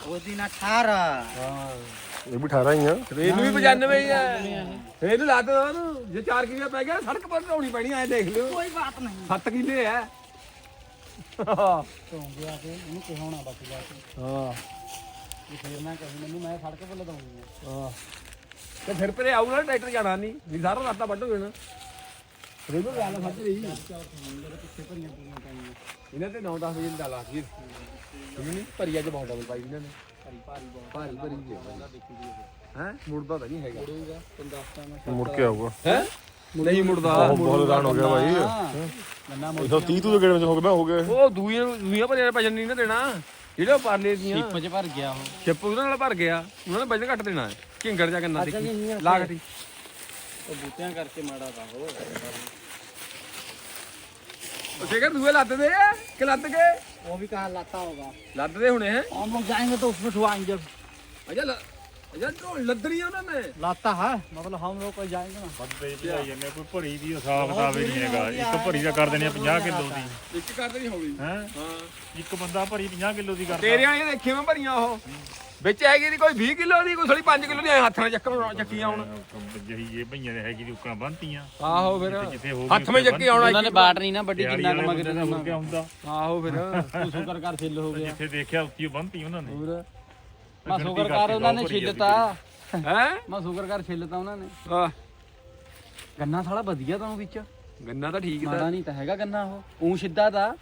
वो दिन अठारह ਇਹ ਵੀ 18 ਹੀ ਆ ਇਹਨੂੰ ਵੀ 95 ਹੀ ਹੈ ਇਹਨੂੰ ਲਾ ਦੋ ਉਹਨੂੰ ਜੇ 4 ਕਿਲੇ ਪੈ ਗਿਆ ਸੜਕ ਪਰ ਢਾਉਣੀ ਪੈਣੀ ਐ ਦੇਖ ਲਿਓ कोई बात नहीं 7 ਕਿਲੇ ਹੈ तो गया के इन्हें कहना बच गया के ਹਾਂ ये फिर ना कहीं मैंने मैं सड़क पर लगाऊंगा ਹਾਂ ਤੇ ਫਿਰ ਪਰੇ ਆਊਗਾ ਟਰੈਕਟਰ ਜਾਣਾ ਨਹੀਂ ਵੀ ਸਾਰਾ ਰਾਤਾ ਵੱਢੋਗੇ ਨਾ ਰੇਲੋ ਗੱਲ ਫੱਟ ਰਹੀ। ਇਹਨਾਂ ਤੇ 9-10 ਵਜੇ ਦਾ ਨਹੀਂ ਭਰੀਆ ਚ ਬਹੁਤ ਡਬਲ ਪਾਈ ਇਹਨਾਂ ਨੇ। ਭਾਰੀ ਭਾਰੀ ਭਰੀ ਜੇ। ਹੈ? ਮੁੜਦਾ ਤਾਂ ਨਹੀਂ ਹੈਗਾ। ਮੁੜ ਕੇ ਆਊਗਾ। ਹੈ? ਨਹੀਂ ਮੁੜਦਾ। ਬਹੁਤ ਰਨ ਹੋ ਗਿਆ ਭਾਈ ਨੰਨਾ ਮੁੜ 130 ਤੂੰ ਦੇ ਗੇੜ ਵਿੱਚ ਹੋ ਗਿਆ ਹੋ ਗਿਆ। ਉਹ ਦੂਈਆਂ ਦੂਈਆਂ ਭਰੀਆਂ ਭਜਨ ਨਹੀਂ ਨਾ ਦੇਣਾ। ਜਿਹੜੇ ਉਹ ਪਰਲੇ ਦੀਆਂ। ਛਿੱਪ ਚ ਭਰ ਗਿਆ ਉਹ। ਛਿੱਪ ਉਹਨਾਂ ਨਾਲ ਭਰ ਗਿਆ। ਉਹਨਾਂ ਨੇ ਵਜਨ ਘੱਟ ਦੇਣਾ। ਹੈ ਝਿੰਗੜ ਜਾ ਕੰਨਾ ਦੇਖੀ ਲਾਗਤੀ तो बूटियां करके माड़ा था हो ਉਹ ਜੇਕਰ ਦੂਏ ਲੱਦ ਦੇ ਆ ਕਿ ਲੱਦ ਕੇ वो भी कहा लाता होगा ਲੱਦ ਦੇ हुए हैं हम लोग जाएंगे तो उसमें ठुआएंगे ਅਜਾ ਲ- ਅਜਾ ਢੋਲ ਲੱਦਣੀ ਉਹਨਾਂ ਨੇ लाता है मतलब हम लोग को जाएंगे ना ਬੰਦੇ ਭਜਾਈ ਜਾਂਦੇ ਕੋਈ ਭਰੀ ਦੀ ਹਿਸਾਬ ਕਿਤਾਬ ਹੀ ਨਹੀਂ ਹੈਗਾ ਇੱਕ ਭਰੀ ਦਾ ਕਰ ਦੇਣੀ ਆ 50 ਕਿਲੋ ਦੀ ਇੱਕ ਕਰਦੇ ਨਹੀਂ ਹੋ ਗਈ ਹੈ ਹਾਂ ਇੱਕ ਬੰਦਾ ਭਰੀ 50 ਕਿਲੋ ਦੀ ਕਰਦਾ ਤੇਰੇ ਵਾਲੀਆਂ ਦੇਖੀਆਂ ਮੈਂ ਭਰੀਆਂ ਉਹ ਵਿੱਚ ਹੈਗੀ ਦੀ ਕੋਈ 20 ਕਿਲੋ ਦੀ ਕੋਈ ਥੋੜੀ 5 ਕਿਲੋ ਦੀ ਐਂ ਹੱਥ ਨਾਲ ਚੱਕਣ ਚੱਕੀਆਂ ਹੁਣ। ਜਹੀ ਇਹ ਭਈਆਂ ਦੇ ਹੈਗੀ ਦੀ ਉਕਣਾ ਬੰਨਤੀਆਂ। ਆਹੋ ਫਿਰ। ਜਿੱਥੇ ਹੋ ਹੱਥ ਵਿੱਚ ਚੱਕੀ ਆਉਣਾ ਉਹਨਾਂ ਨੇ ਬਾਟ ਨਹੀਂ ਨਾ ਵੱਡੀ ਜਿੰਨਾ ਵਾਲੇ ਕੁ ਕਿਆ ਹੁੰਦਾ ਆਹੋ ਫਿਰ। ਤੂੰ ਸ਼ੁਕਰ ਕਰ ਛਿੱਲ ਹੋ ਗਿਆ। ਜਿੱਥੇ ਦੇਖਿਆ ਹੀ ਬੰਨਤੀ ਉਹਨਾਂ ਨੇ। ਹੋਰ। ਮੈਂ ਸ਼ੁਕਰ ਕਰ ਉਹਨਾਂ ਨੇ ਛਿੱਲਤਾ। ਹੈ? ਮੈਂ ਸ਼ੁਕਰ ਕਰ ਛਿੱਲਤਾ ਉਹਨਾਂ ਨੇ। ਆ ਗੰਨਾ ਸਾਲਾ ਵਧੀਆ ਤਾਂ ਉਹ ਵਿੱਚ। ਗੰਨਾ ਤਾਂ ਠੀਕ ਮਾੜਾ ਨਹੀਂ ਤਾਂ ਹੈਗਾ ਗੰਨਾ ਉਹ। ਉਂ ਸਿੱਧਾ ਤਾਂ।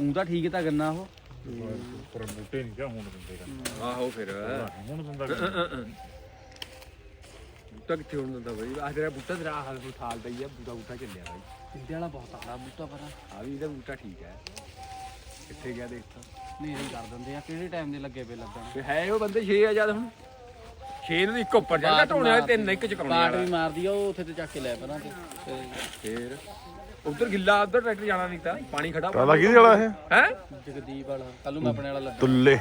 ਉਂ ਤਾਂ ਠੀਕ ਤਾਂ ਗੰਨਾ ਉਹ। ਪਰ ਬੂਟੇ ਨਹੀਂ ਕਿਆ ਹੁਣ ਦਿੰਦੇ ਗਾ ਆਹੋ ਫਿਰ ਹੁਣ ਦਿੰਦਾ। ਬੂਟਾ ਕਿੱਥੇ ਹੋਣ ਦਿੰਦਾ ਬਈ ਆਹ ਤੇਰਾ ਬੂਟਾ ਤੇਰਾ ਹਾਲ ਹੁਣ ਸਾਲ ਦਾ ਹੀ ਆ ਬੂਟਾ ਬੂਟਾ ਚੱਲਿਆ ਬਾਈ ਇੰਦੇ ਵਾਲਾ ਬਹੁਤ ਆੜਾ ਬੂਟਾ ਪਰ ਆ ਵੀ ਇਹਦਾ ਬੂਟਾ ਠੀਕ ਹੈ ਕਿੱਥੇ ਗਿਆ ਦੇਖ ਤਾਂ ਨੇਰੀ ਕਰ ਦਿੰਦੇ ਆ ਕਿਹੜੇ ਟਾਈਮ ਦੇ ਲੱਗੇ ਪਏ ਲੱਗਣ ਵੀ ਹੈ ਉਹ ਬੰਦੇ 6 ਆ ਜਦ ਹੁਣ 6 ਨੂੰ ਇੱਕ ਉੱਪਰ ਜਾਂਦਾ ਢੋਣੇ ਵਾਲੇ ਤਿੰਨ ਇੱਕ ਚ ਪਾਟ ਮਾਰਦੀ ਆ ਉਹ ਉੱਥੇ ਤੇ ਚੱਕ ਕੇ ਲੈ ਪਰਾਂ ਤੇ ਤੇ ਫੇਰ ਉਧਰ ਗਿੱਲਾ ਉਧਰ ਟਰੈਕਟਰ ਜਾਣਾ ਨਹੀਂ ਤਾਂ ਪਾਣੀ ਖੜਾ ਟਰਾਲਾ ਕਿਹਦੇ ਵਾਲਾ ਇਹ। ਹੈ? ਜਗਦੀਪ ਵਾਲਾ। ਕੱਲ ਨੂੰ ਮੈਂ ਆਪਣੇ ਵਾਲਾ ਲੱਦਣਾ। ਤੁੱਲੇ।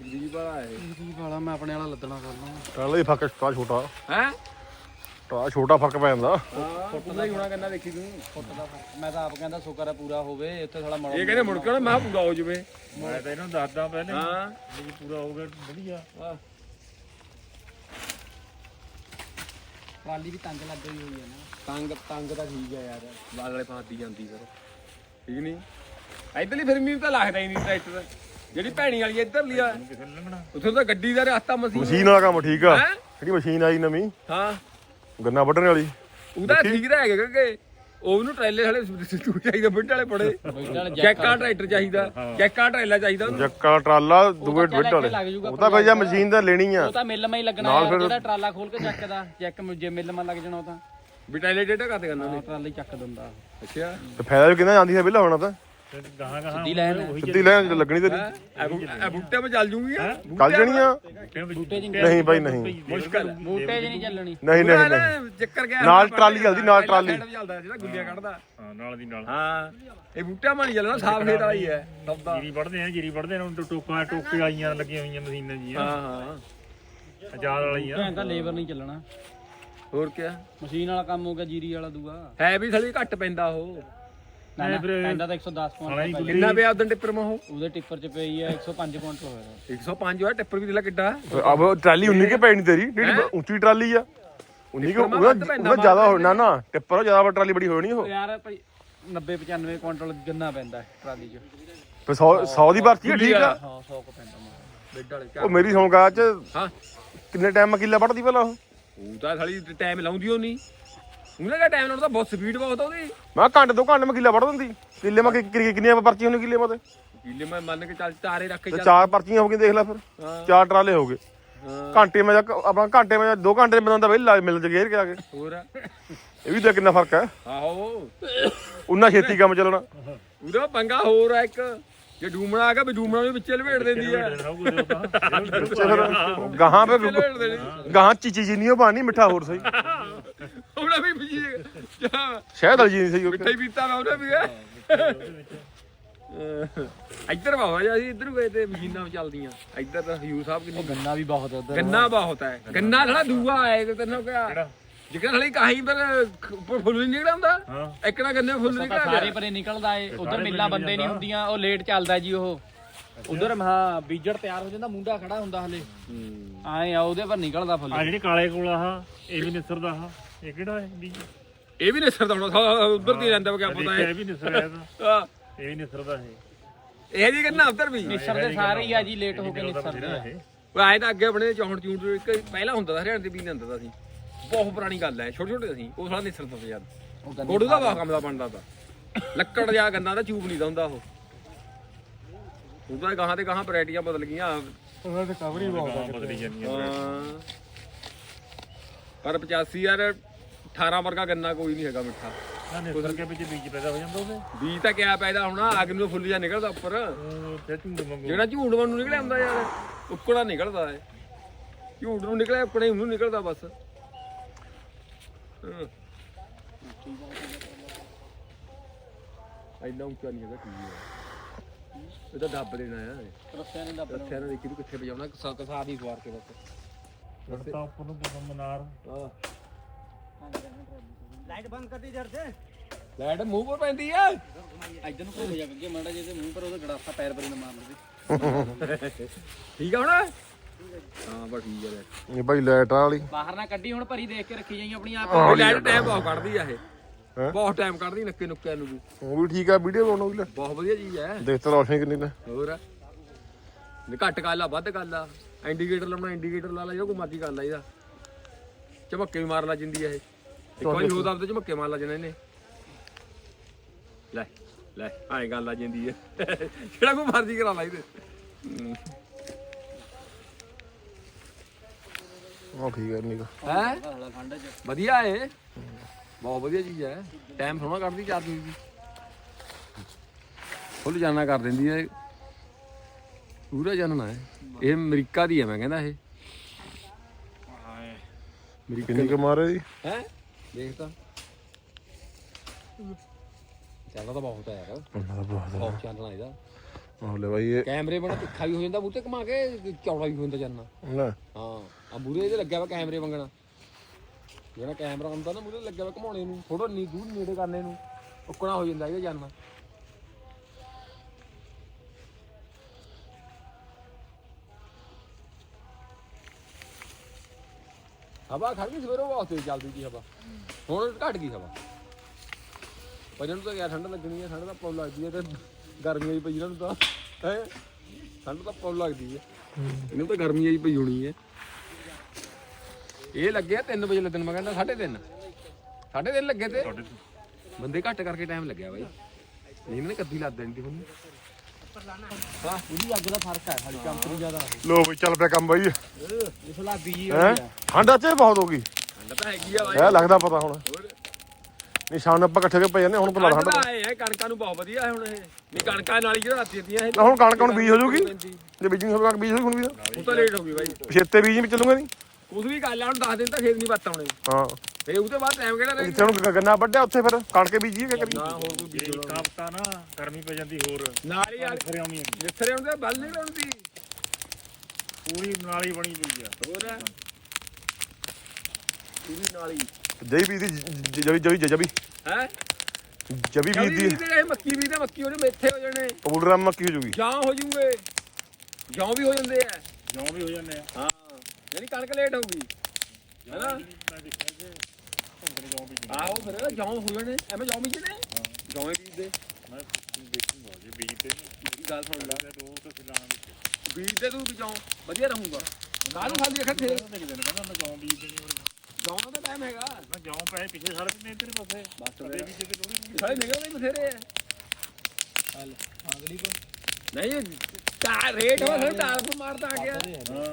ਜਗਦੀਪ ਵਾਲਾ ਹੈ ਜਗਦੀਪ ਵਾਲਾ ਮੈਂ ਆਪਣੇ ਵਾਲਾ ਲੱਦਣਾ ਕੱਲ ਨੂੰ। ਟਰਾਲਾ ਦੀ ਫ਼ਰਕ ਟਰਾ ਛੋਟਾ। ਹੈ? ਟਰਾ ਛੋਟਾ ਫ਼ਰਕ ਪੈ ਜਾਂਦਾ। ਫੁੱਟ ਦਾ ਹੀ ਹੋਣਾ ਕਹਿੰਦਾ ਦੇਖੀ ਤੂੰ। ਫੁੱਟ ਦਾ ਮੈਂ ਤਾਂ ਆਪ ਕਹਿੰਦਾ ਸ਼ੁਕਰ ਹੈ ਪੂਰਾ ਹੋਵੇ ਇੱਥੇ ਥੋੜਾ ਮੜਾ ਇਹ ਕਹਿੰਦੇ ਮੁੜ ਕੇ ਨਾ ਮੈਂ ਪੂਰਾ ਹੋ ਜਵੇ। ਮੈਂ ਤਾਂ ਇਹਨੂੰ ਦੱਸਦਾ ਪਹਿਲੇ। ਹਾਂ। ਵੀ ਪੂਰਾ ਹੋ ਗਿਆ ਵਧੀਆ। ਟਰਾਲੀ ਵੀ ਤੰਗ ਲੱਗ ਗਈ ਹੋਈ ਹੈ ਨਾ। ਤੰਗ ਤੰਗ ਤਾਂ ਠੀਕ ਹੈ ਯਾਰ। ਬਾਲ ਵਾਲੇ ਪਾਤੀ ਜਾਂਦੀ ਫਿਰ। ਠੀਕ ਨਹੀਂ? ਇਧਰਲੀ ਫਿਰ ਮੈਨੂੰ ਤਾਂ ਲੱਗਦਾ ਹੀ ਨਹੀਂ ਟਰੈਕਟਰ ਜਿਹੜੀ ਭੈਣੀ ਵਾਲੀ ਇੱਧਰਲੀ ਆ। ਕਿਸੇ ਨੂੰ ਲੰਘਣਾ ਉੱਥੇ ਤਾਂ ਗੱਡੀ ਦਾ ਰਸਤਾ ਮਸੀਂ ਮਸ਼ੀਨ ਵਾਲਾ ਕੰਮ ਠੀਕ ਆ? ਜਿਹੜੀ ਮਸ਼ੀਨ ਆਈ ਨਵੀਂ? ਹਾਂ। ਗੰਨਾ ਵੱਢਣ ਵਾਲੀ। ਉਹਦਾ ਠੀਕ ਤਾਂ ਹੈਗਾ ਕਿ ਉਹਨੂੰ ਟਰੈਲੇ ਵਾਲੇ ਤੂੰ ਚਾਹੀਦਾ ਬਿੱਡ ਵਾਲੇ ਬੜੇ ਵਾਲਾ ਜੈਕਾ ਟਰੈਕਟਰ ਚਾਹੀਦਾ ਜੈਕਾ ਟਰੈਲਾ ਚਾਹੀਦਾ ਉਹਨੂੰ। ਜੱਕਾ ਟਰਾਲਾ ਦੂਏ ਵੱਢ ਵਾਲੇ। ਉਹ ਤਾਂ ਭਈਆ ਮਸ਼ੀਨ ਤਾਂ ਲੈਣੀ ਆ। ਉਹ ਤਾਂ ਮਿਲ ਮੈਂ ਹੀ ਲੱਗਣਾ ਨਾਲ ਯਾਰ, ਫਿਰ- ਜਿਹੜਾ ਟਰਾਲਾ ਖੋਲ ਕੇ ਚੱਕਦਾ ਚੈੱਕ ਜੇ ਮਿਲ ਮਾ ਲੱਗ ਜਾਣਾ ਉਹ ਤਾਂ। ਵੀ ਟਰੈਲੇ ਡੇਟਾ ਕਾਤੇ ਕਰਨਾ ਉਹ ਟਰਾਲੀ ਚੱਕ ਦਿੰਦਾ। ਅੱਛਾ। ਤੇ ਫਾਇਦਾ ਵੀ ਕਿੰਨਾ ਜਾਂਦੀ ਹੈ ਬਿੱਲਾ ਹੋਣਾ ਤਾਂ? ਤੇ ਗਾਹਾਂ ਗਾਹਾਂ ਸਿੱਧੀ ਲਾਈਨ ਹੈ। ਉਹੀ ਸਿੱਧੀ ਲੈ ਲੱਗਣੀ ਤੇਰੀ। ਇਹ ਬੂਟੇ 'ਤੇ ਚੱਲ ਜੂਗੀ ਆ ਕੱਲ ਜਣੀ ਆ ਬੂਟੇ ਜੀ ਨਹੀਂ ਬਾਈ ਨਹੀਂ। ਮੁਸ਼ਕਲ ਬੂਟੇ 'ਚ ਨਹੀਂ ਚੱਲਣੀ। ਨਹੀਂ ਨਹੀਂ ਨਹੀਂ। ਚੱਕਰ ਗਿਆ। ਨਾਲ ਟਰਾਲੀ ਚੱਲਦੀ, ਨਾਲ ਟਰਾਲੀ। ਚੱਲਦਾ ਜਿਹੜਾ ਗੁੱਲੀਆਂ ਕੱਢਦਾ। ਹਾਂ ਨਾਲ ਦੀ ਨਾਲ। ਹਾਂ। ਇਹ ਬੂਟਾ ਮਾਣੀ ਚੱਲਣਾ ਸਾਫ਼ ਖੇਤ ਵਾਲਾ ਹੀ। ਹੈ ਸੌਦਾ। ਜੀਰੀ ਵੜਦੇ ਆ ਜੀਰੀ ਵੜਦੇ ਨੇ ਟੋਕਾ ਟੋਕੇ ਆਈਆਂ ਲੱਗੀਆਂ ਹੋਈਆਂ ਮਸ਼ੀਨਾਂ ਜੀਆਂ। ਹਾਂ ਹਾਂ। ਆਜ਼ਾਦ ਵਾਲੀਆਂ ਭੈਣ ਤਾਂ ਲੇਬਰ ਨਹੀਂ ਚੱਲਣਾ। ਹੋਰ ਕੀ ਮਸ਼ੀਨ ਵਾਲਾ ਕੰਮ ਹੋ ਗਿਆ ਜੀਰੀ ਵਾਲਾ ਦੂਆ। ਹੈ ਵੀ ਥਲੀ ਘੱਟ ਪੈਂਦਾ ਉਹ। ਨਾ ਨਾ ਫਿਰ- ਪੈਂਦਾ ਤਾਂ 110 ਸਾਲਾ ਹੀ ਕੁਇੰਟਲ ਕਿੰਨਾ ਪਿਆ ਉਦੋਂ ਟਿੱਪਰ ਮਾ ਉਹ ਉਹਦੇ ਟਿੱਪਰ 'ਚ ਪਈ ਹੈ 105 ਕੁਇੰਟਲ ਹੋਇਆ? 105 ਹੋਇਆ ਟਿੱਪਰ ਵੀ ਦਿਲਾ ਕਿੱਡਾ। ਅਬ ਟਰਾਲੀ ਉਨੀ ਕੇ ਪੈਣੀ ਤੇਰੀ ਜਿਹੜੀ ਉੱਚੀ ਟਰਾਲੀ ਆ। ਉਨੀ ਕੇ ਟਿੱਪਰ ਮੈਂ ਉਹਦਾ ਵੱਧ ਪੈਂਦਾ ਉਹਦਾ ਜ਼ਿਆਦਾ ਹੋ- ਨਾ ਨਾ ਟਿੱਪਰ ਜ਼ਿਆਦਾ ਟਰਾਲੀ ਬੜੀ ਹੋਣੀ ਉਹ। ਯਾਰ ਭਾਈ 90 95 ਕੁਇੰਟਲ ਗੰਨਾ ਪੈਂਦਾ ਹੈ ਟਰਾਲੀ 'ਚ। ਫਿਰ 100 100 ਦੀ ਭਰਤੀ ਆ ਠੀਕ ਆ? ਹਾਂ 100 ਕੁ ਪੈਂਦਾ ਮਾੜਾ। ਬਿੱਡ ਵਾਲੇ ਉਹ ਮੇਰੀ ਸੌਂਗਾ ਚ ਹਾਂ। ਕਿੰਨੇ ਟਾਈਮ ਮੈਂ ਕਿੱਲਾ ਵੱਢਦੀ ਪਹਿਲਾਂ ਉਹ? ਉਹ ਤਾਂ ਥਲੀ ਟਾਈਮ ਲਾਉਂਦੀ ਉਹ ਨਹੀਂ ਉਹਨੇ ਕਾ ਟਾਈਮ ਲਾਉਣਾ ਤਾਂ ਬਹੁਤ ਸਪੀਡ ਬਹੁਤ ਆ ਉਹਦੀ। ਮੈਂ ਘੰਟੇ ਦੋ ਘੰਟੇ ਮੈਂ ਕਿੱਲਾ ਵੱਢ ਦਿੰਦੀ। ਕਿੱਲੇ ਮੈਂ ਕਿ- ਕਿ- ਕਿੰਨੀਆਂ ਪਰਚੀਆਂ ਹੋਣ ਕਿੱਲੇ ਮਤੇ ਕਿੱਲੇ ਮੈਂ ਮੰਨ ਕੇ ਚੱਲ ਚਾਰੇ ਰੱਖ ਕੇ ਤੇ ਚੱਲ। ਚਾਰ ਪਰਚੀਆਂ ਹੋ ਗਈਆਂ ਦੇਖ ਲੈ ਫਿਰ। ਹਾਂ। ਚਾਰ ਟਰਾਲੇ ਹੋ ਗਏ। ਹਾਂ। ਘੰਟੇ ਮੈਂ ਜਾ ਆਪਣਾ ਘੰਟੇ ਮੈਂ ਦੋ ਘੰਟੇ ਬੰਦਾ ਤਾਂ ਵੇਲਾ ਮਿਲ ਜੇ ਗੇਰ ਕੇ ਆ ਕੇ। ਹੋਰ। ਇਹ ਵੀ ਤਾਂ ਕਿੰਨਾ ਫ਼ਰਕ ਹੈ। ਆਹੋ। ਉਨਾ ਛੇਤੀ ਕੰਮ ਚੱਲਣਾ। ਉਹਦਾ ਪੰਗਾ ਹੋਰ ਆ ਇੱਕ। ਜੇ ਡੂਮਣਾ ਆ ਗਿਆ ਵੀ ਡੂਮਣਾ ਨੂੰ ਵਿੱਚੇ ਲਪੇਟ ਦਿੰਦੀ ਆ। ਗਾਹਾਂ ਪੇ ਲਪੇਟ ਦੇਣੀ ਗਾਹਾਂ ਚੀਚੀ ਜੀ ਨਹੀਂ ਉਹ ਬਾਣੀ ਮਿੱਠਾ ਹੋਰ ਸਹੀ। ਉਹਦਾ ਵੀ ਵੀ ਸ਼ਾਇਦ ਵਾਲੀ ਜੀ ਨਹੀਂ ਸਹੀ ਉਹ। ਮਿੱਠਾ ਹੀ ਪੀਤਾ ਵਾ ਉਹਨੇ ਵੀ ਅਹ ਇੱਧਰ ਬਾਵਾ ਜੀ ਅਸੀਂ ਇੱਧਰ ਗਏ ਤੇ ਮਸ਼ੀਨਾਂ ਚੱਲਦੀਆਂ। ਇੱਧਰ ਤਾਂ ਹਯੂ ਸਾਹਿਬ ਕਿੰਨੀ ਗੰਨਾ ਵੀ ਬਹੁਤ ਹੈ ਉਧਰ ਗੰਨਾ ਬਹੁਤ ਹੈ। ਗੰਨਾ ਥੜਾ ਦੂਆ ਆਏ ਤੇ ਤੈਨੂੰ ਕਿਹਾ। ਜਿਕਰ ਥਲੀ ਕਾਹੀਂ ਪਰ ਫੁੱਲ ਨਹੀਂ ਨਿਕਲਦਾ। ਹੁੰਦਾ ਹਾਂ ਇੱਕਣਾ ਗੰਨੇ ਫੁੱਲ ਨਿਕਲ ਸਾਰੇ ਪਰੇ ਨਿਕਲਦਾ ਏ ਉਧਰ ਮਿੱਲਾਂ ਬੰਦੇ ਨਹੀਂ ਹੁੰਦੀਆਂ ਉਹ ਲੇਟ ਚੱਲਦਾ ਜੀ ਉਹ। ਉਧਰ ਹਾਂ ਬੀਜੜ ਤਿਆਰ ਹੋ ਜਾਂਦਾ ਮੁੰਡਾ ਖੜਾ ਹੁੰਦਾ ਹਲੇ। ਆਏ ਆ ਉਹਦੇ ਪਰ ਨਿਕਲਦਾ ਫੁੱਲ। ਆ ਜਿਹੜੀ ਕਾਲੇ ਕੋਲ ਆਹ ਇਹ ਵੀ ਨਿਸਰਦਾ ਆਹ ਇਹ ਕਿਹੜਾ ਹੈ ਬੀਜ? ਇਹ ਵੀ ਨਿਸਰਦਾ ਹੁਣ ਉਧਰ ਦੀ ਰਹਿੰਦਾ ਵਾ ਕਿਆ ਪਤਾ ਇਹ। ਹੈ ਵੀ ਨਿਸਰਿਆ ਇਹਦਾ ਆਹ, ਇਹ ਵੀ ਨਿਸਰਦਾ ਹੈ ਇਹ। ਜੀ ਗੰਨਾ ਉਧਰ ਵੀ। ਨਿਸਰਦੇ ਸਾਰੇ ਹੀ ਆ ਜੀ ਲੇਟ ਹੋ ਕੇ ਨਿਸਰਦੇ ਆ। ਇਹ। ਉਹ ਆਏ ਤਾਂ ਅੱਗੇ ਆਪਣੇ ਚੌਂਟ ਚੂੰਟ ਇੱਕ ਪਹਿਲਾਂ ਹੁੰਦਾ ਹਰਿਆਣੇ ਦੇ ਵੀ ਹੁੰਦਾ ਤਾਂ ਸੀ। ਬਹੁਤ ਪੁਰਾਣੀ ਗੱਲ ਹੈ ਛੋਟੇ ਛੋਟੇ ਸੀ ਉਹ ਸਾਲਾ ਨਿਸਰਦਾ ਸੀ ਯਾਰ। ਉਹ ਗੰਨੇ ਗੋੜੂ ਦਾ ਵਾ ਕੰਮ ਦਾ ਬਣਦਾ ਤਾਂ। ਲੱਕੜ ਜਾਂ ਗੰਨਾ ਦਾ ਚੂਬ ਨਹੀਂ ਦਾ ਹੁੰਦਾ ਉਹ। ਉਹਦਾ ਗਾਹਾਂ ਤੇ ਗਾਹਾਂ ਵੈਰਾਈਟੀਆਂ ਬਦਲ ਗਈਆਂ। ਉਹਨਾਂ ਤੇ ਕਵਰ ਹੀ ਗਾਂ ਬਦਲੀ ਜਾਂਦੀਆਂ ਹਾਂ। ਪਰ 85 ਯਾਰ 18 ਵਰਗਾ ਗੰਨਾ ਕੋਈ ਨਹੀਂ ਹੈਗਾ ਮਿੱਠਾ। ਨਾ ਨਿਸਰ ਕੇ ਵਿੱਚ ਬੀਜ ਪੈਦਾ ਹੋ ਜਾਂਦਾ ਉਹਦੇ। ਬੀਜ ਤਾਂ ਕਿਆ ਪੈਦਾ ਹੋਣਾ ਅੱਗ ਨੂੰ ਫੁੱਲ ਜਾ ਨਿਕਲਦਾ ਉੱਪਰ। ਉਹ ਤੇ ਝੂੜ ਮੰਗੋ। ਜਿਹੜਾ ਝੂੜ ਵਾਂਗ ਨੂੰ ਨਿਕਲਿਆ ਹੁੰਦਾ ਯਾਰ ਉੱਕੜਾ ਨਿਕਲਦਾ ਹੈ ਝੂੜ ਨੂੰ ਨਿਕਲਿਆ ਉੱਕੜੇ ਨੂੰ ਨਿਕਲਦਾ ਬਸ। ਹਾਂ। ਇੰਨਾ ਉੱਚਾ ਨਹੀਂ ਹੈਗਾ ਠੀਕ ਹੈ। ਇਹ ਤਾਂ ਦੱਬ ਦੇਣਾ ਹੈ ਰਸਿਆਂ ਨੇ ਦੱਬ ਰੱਖਿਆ ਨਾ ਦੇਖੀ ਤੂੰ ਕਿੱਥੇ ਵਜਾਉਣਾ ਕਸਾ ਕਸਾ ਦੀ ਸਵਾਰ ਕੇ ਬਸ। ਲੜਤਾ ਉੱਪਰ ਨੂੰ ਜਦੋਂ ਮਨਾਰ। ਆਹ ਲਾਈਟ ਬੰਦ ਕਰ ਦੀ ਜਰ ਸੇ ਲੈਟ ਮੂੰਹ ਪਰ ਪੈਂਦੀ ਆ। ਇਧਰ ਨੂੰ ਘੁੰਮ ਜਾ ਕੇ ਮਾੜਾ ਜੇ ਤੇ ਮੂੰਹ ਪਰ ਉਹਦਾ ਗੜਾਸਾ ਪੈਰ ਪਰ ਨਾ ਮਾਰ ਲਵੇ। ਠੀਕ ਆ ਹੁਣ? ਹਾਂ ਬਸ ਠੀਕ ਆ ਲੈ ਇਹ ਭਾਈ ਲਾਈਟਾਂ ਵਾਲੀ। ਬਾਹਰ ਨਾ ਕੱਢੀ ਹੁਣ ਭਰੀ ਦੇਖ ਕੇ ਰੱਖੀ ਜਾਈ ਆਪਣੀ ਆਪ। ਲੈਟ ਟਾਈਮ ਬਹੁਤ ਕੱਢਦੀ ਆ ਇਹ? ਬਹੁਤ ਟਾਈਮ ਕੱਢਦੀ ਨੱਕੇ ਨੁੱਕਿਆਂ ਨੂੰ ਵੀ। ਉਹ ਵੀ ਠੀਕ ਆ ਵੀਡੀਓ ਬਣਾਉਣ ਵੀ ਲੈ। ਬਹੁਤ ਵਧੀਆ ਚੀਜ਼ ਹੈ ਦੇਖ ਤਾਂ ਰੌਸ਼ਨੀ ਕਿੰਨੀ ਨੇ। ਹੋਰ? ਨੇ ਘੱਟ ਕਰ ਲਾ ਵੱਧ ਕਰ ਲਾ। ਇੰਡੀਕੇਟਰ ਲਾਉਣਾ ਇੰਡੀਕੇਟਰ ਲਾ ਲਾ ਜਿਹੜਾ ਕੋਈ ਮਰਜ਼ੀ ਕਰ ਲਾ ਇਹਦਾ। ਝਮੱਕੇ ਵੀ ਮਾਰ ਲਾ ਜਿੰਦੀ ਇਹ। ਇੱਕ ਵਾਰੀ ਹੋ ਦਬ ਤੇ ਝਮੱਕੇ ਮਾਰ ਲਾ ਜਣਾ ਇਹਨੇ ਲੈ ਲੈ ਆਏ ਗੱਲ ਆ ਜਿੰਦੀ ਹੈ ਜਿਹੜਾ ਕੋਈ ਮਰਜ਼ੀ ਕਰਾ ਲਾ ਇਹਦੇ। ਉਹ ਠੀਕ ਹੈ ਨਿਕਾ ਹੈ। ਠੰਡ ਚ ਵਧੀਆ ਏ। ਬਹੁਤ ਵਧੀਆ ਚੀਜ਼ ਹੈ। ਟਾਈਮ ਸੋਹਣਾ ਕੱਢਦੀ ਚਾਰਜਿੰਗ ਦੀ। ਫੁੱਲ ਜਾਨਾ ਕਰ ਦਿੰਦੀ ਹੈ। ਪੂਰਾ ਜਾਨਣਾ ਹੈ। ਇਹ ਅਮਰੀਕਾ ਦੀ ਹੈ ਮੈਂ ਕਹਿੰਦਾ ਇਹ। ਕਿੰਨੀ ਕੁ ਮਾਰੇ ਜੀ? ਹੈ? ਦੇਖ ਤਾਂ। ਚੱਲਦਾ ਤਾਂ ਬਹੁਤ ਹੈ ਯਾਰ। ਉਹਨਾਂ ਦਾ ਬਹੁਤ ਬਹੁਤ ਚੱਲਣਾ ਇਹਦਾ। ਆਹ ਲੈ ਬਾਈ ਇਹ ਕੈਮਰੇ ਬਣਾ ਤਿੱਖਾ ਵੀ ਹੋ ਜਾਂਦਾ ਬੂਤੇ ਘੁਮਾ ਕੇ ਚੌੜਾ ਵੀ ਹੋ ਜਾਂਦਾ ਜਾਨਣਾ ਲੈ ਹਾਂ। ਆ ਮੂਰੇ ਇਹਦੇ ਲੱਗਿਆ ਵਾ ਕੈਮਰੇ ਮੰਗਣਾ ਜਿਹੜਾ ਕੈਮਰਾ ਹੁੰਦਾ ਨਾ ਮੂਰੇ ਲੱਗਿਆ ਵਾ ਘਮਾਉਣੇ ਨੂੰ ਥੋੜਾ ਨੀ ਦੂਰ ਨੇੜੇ ਕਰਨੇ ਨੂੰ ਉੱਕਣਾ ਹੋ ਜਾਂਦਾ ਇਹਦੇ ਜਾਨਣਾ ਹਵਾ ਖੜ ਗਈ ਸਵੇਰੋਂ ਬਹੁਤ ਤੇਜ਼ ਚੱਲਦੀ ਸੀ ਹਵਾ। ਹੁਣ ਘਟ ਗਈ ਹਵਾ। ਪਹਿਲਾਂ ਨੂੰ ਤਾਂ ਕਿਆ ਠੰਡ ਲੱਗਣੀ ਹੈ ਠੰਡ ਤਾਂ ਪੌ ਲੱਗਦੀ ਹੈ ਤੇ ਗਰਮੀ ਆਈ ਪਈ ਇਹਨਾਂ ਨੂੰ ਤਾਂ। ਹੈ? ਠੰਡ ਤਾਂ ਪੌ ਲੱਗਦੀ ਹੈ ਇਹਨੂੰ ਤਾਂ ਗਰਮੀ ਆਈ ਪਈ ਹੋਣੀ ਹੈ ਇਹ ਲੱਗਿਆ 3 ਵਜੇ ਲੱਗਣ ਮੈਂ ਕਹਿੰਦਾ 3:30 3:30 ਲੱਗੇ ਤੇ। ਬੰਦੇ ਘੱਟ ਕਰਕੇ ਟਾਈਮ ਲੱਗਿਆ ਬਾਈ। ਨਹੀਂ ਇਹਨਾਂ ਨੇ ਕੱਦੀ ਲੱਦ ਦੇਣੀ ਸੀ ਹੁਣ ਹਾਂ ਉਹਦੀ ਅੱਗ ਦਾ ਫ਼ਰਕ ਹੈ ਸਾਡੀ ਕੰਪਨੀ ਜ਼ਿਆਦਾ। ਲੋ ਬਈ ਚੱਲ ਪਿਆ ਕੰਮ ਬਾਈ। ਇਹ ਫਲਾਬੀ ਜੀ ਠੰਡ ਅੱਜ ਬਹੁਤ ਹੋ ਗਈ। ਠੰਡ ਤਾਂ ਹੈਗੀ ਆ ਬਾਈ। ਇਹ ਲੱਗਦਾ ਪਤਾ ਹੁਣ। ਨਹੀਂ ਸ਼ਾਮ ਨੂੰ ਆਪਾਂ ਇਕੱਠੇ ਕੇ ਪਏ ਜਾਂਦੇ ਹੁਣ ਪਤਾ ਠੰਡ ਆਏ ਹੈ ਕਣਕਾਂ ਨੂੰ ਬਹੁਤ ਵਧੀਆ ਹੈ ਹੁਣ ਇਹ। ਨਹੀਂ ਕਣਕਾਂ ਨਾਲ ਹੀ ਜਿਹੜਾ ਦਿੱਤੀਆਂ ਇਹ ਨਾ ਹੁਣ ਕਣਕ ਹੁਣ ਬੀਜ ਹੋ ਜੂਗੀ। ਜੇ ਬੀਜਿੰਗ ਹੋਵੇ ਕਣਕ ਬੀਜ ਹੋਊਗੀ ਹੁਣ ਵੀ। ਹੁਣ ਤਾਂ ਲੇਟ ਹੋ ਗਈ ਬਾਈ। ਛੇਤੇ ਬੀਜ ਵੀ ਚੱਲੂਗਾ ਨਹੀਂ। ਕੁਝ ਵੀ ਕਰ ਲਾ ਹੁਣ 10 ਦਿਨ ਤਾਂ ਖੇਤ ਨਹੀਂ ਬੱਤ ਆਉਣੇ। ਹਾਂ। ਤੇ ਉਹਦੇ ਬਾਅਦ ਟਾਈਮ ਕਿਹੜਾ ਰਹਿ ਜਿੱਥੇ ਹੁਣ ਗੰਨਾ ਵੱਢਿਆ ਉੱਥੇ ਫਿਰ ਕਣਕੇ ਬੀਜੀਏ ਕਿ ਕਰੀ ਨਾ ਹੋਰ ਕੋਈ ਬੀਜ ਜੇ ਕਾਪਤਾ ਨਾ ਗਰਮੀ ਪੈ ਜਾਂਦੀ ਹੋਰ। ਨਾਲ ਹੀ ਯਾਰ ਫਿਰ ਆਉਣੀ ਜਿੱਥੇ ਹੁੰਦੇ ਬਲ ਨਹੀਂ ਲਾਉਂਦੀ ਪੂਰੀ ਨਾਲੀ ਬਣੀ ਪਈ ਆ। ਹੋਰ? ਪੂਰੀ ਨਾਲ ਹੀ। ਜਈ ਬੀਜਦੀ ਜਵੀ ਜਵੀ ਜਵੀ। ਹੈ? ਜਵੀ ਵੀ ਤੇ ਮੱਕੀ ਵੀ ਤੇ ਮੱਕੀ ਉਹਨੇ ਮੇਥੇ ਹੋ ਜਾਣੇ। ਪੂਲਰਾ ਮੱਕੀ ਹੋ ਜੂਗੀ। ਜਾਂ ਹੋ ਜੂਗੇ। ਜਾਂ ਵੀ ਹੋ ਜਾਂਦੇ ਆ। ਜੌਂ ਵੀ ਹੋ ਜਾਂਦੇ ਆ। ਹਾਂ। ਯਾਨੀ ਕਣਕ ਲੇਟ ਹੋਊਗੀ ਹੈਨਾ ਵੀ ਆਹੋ ਫਿਰ ਜਾਂ ਹੋ ਜਾਣੇ ਐਵੇਂ ਜਾਂ ਬੀਜਣੇ? ਜਾਂ ਹੀ ਬੀਜਦੇ। ਮੈਂ ਦੇਖੂੰਗਾ ਜੇ ਬੀਜ ਤੇ ਮੇਰੀ ਗੱਲ ਸੁਣ ਲੈ। ਤੇ ਦੋ ਤੇ ਫਿਲਾਣਾ ਵਿੱਚ। ਬੀਜ ਤੇ ਤੂੰ ਵੀ ਜਾਂ ਵਧੀਆ ਰਹੂਗਾ। ਕਾਹਨੂੰ ਖਾਲੀ ਇਕੱਠੇ ਇੱਕ ਦਿਨ ਕਹਿੰਦਾ ਮੈਂ ਜੌਂ ਬੀਜ ਦੇਣੀ ਜਾਂ ਦਾ ਟਾਈਮ ਹੈਗਾ। ਮੈਂ ਜੌਂ ਪਏ ਪਿਛਲੇ ਸਾਲ ਵੀ ਨੇ ਇੱਧਰ ਪਾਸੇ ਬਸ। ਕਦੇ ਵੀ ਕਿਤੇ ਲੋੜੀ ਸਾਰੇ ਨਿਕਲਦੇ ਬਥੇਰੇ। ਆ ਚੱਲ ਅਗਲੀ ਕੋ ਨਹੀਂ ਤਾਂ ਰੇਟ ਹੋ ਫਿਰ ਟਾਰਪ ਮਾਰਦਾ ਆ ਗਿਆ। ਹਾਂ।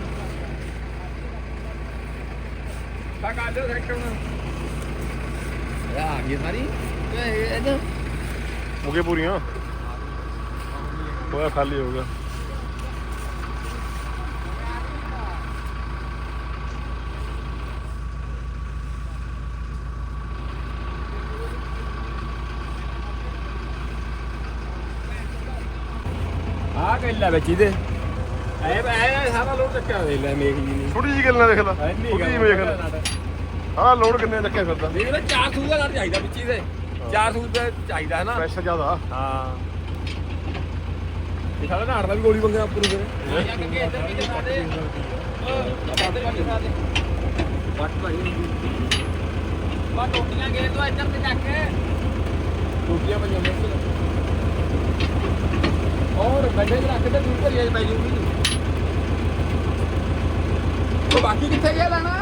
ਤਾਂ ਕਰ ਦਿਓ ਟਰੈਕਟਰ ਨੂੰ ਆ ਗਈ ਸਾਰੀ ਇਹ ਹੋ ਗਏ ਪੂਰੀਆਂ ਹੋਇਆ ਖਾਲੀ ਹੋ ਗਿਆ ਆ ਗੱਲਾ ਵਿੱਚ ਇਹਦੇ ਐ ਐ ਸਾਰਾ ਲੋਡ ਚੱਕਿਆ ਦੇ ਲੈ ਮੇਖ ਜੀ ਨੇ। ਛੋਟੀ ਜੀ ਗੱਲ ਨਾਲ ਦੇਖ ਲੈ ਛੋਟੀ ਜੀ ਮੇਖ ਸਾਰਾ ਲੋਡ ਕਿੰਨੇ ਚੱਕਿਆ ਫਿਰਦਾ? ਦੇਖ ਲੈ ਚਾਰ ਸੂਗਾ ਨਾਲ ਚਾਹੀਦਾ ਵਿੱਚ ਹੀ। ਦੇ ਚਾਰ ਸੂ ਦਾ ਚਾਹੀਦਾ ਹੈ ਨਾ। ਪ੍ਰੈਸ਼ਰ ਜ਼ਿਆਦਾ। ਹਾਂ। ਇਹ ਸਾਡਾ ਨਾੜ ਦਾ ਵੀ ਗੋਲੀ ਬੰਗਾ ਆਪਰੂ ਫਿਰ। ਆ ਜਾ ਕੇ ਇੱਧਰ ਵੀ ਦਿਖਾ ਦੇ। But Bhai. ਬੱਟ ਟੋਟੀਆਂ ਗਏ ਤੋਂ ਇੱਧਰ ਤੇ ਚੱਕ। ਟੋਟੀਆਂ ਪਈਆਂ ਨੇ। ਔਰ ਬੈਠੇ ਰੱਖ ਤੇ ਦੂਰ ਭਰੀਆ ਪੈ ਜੂਗੀ ਉਹ ਬਾਕੀ ਕਿੱਥੇ ਗਿਆ ਲੈਣਾ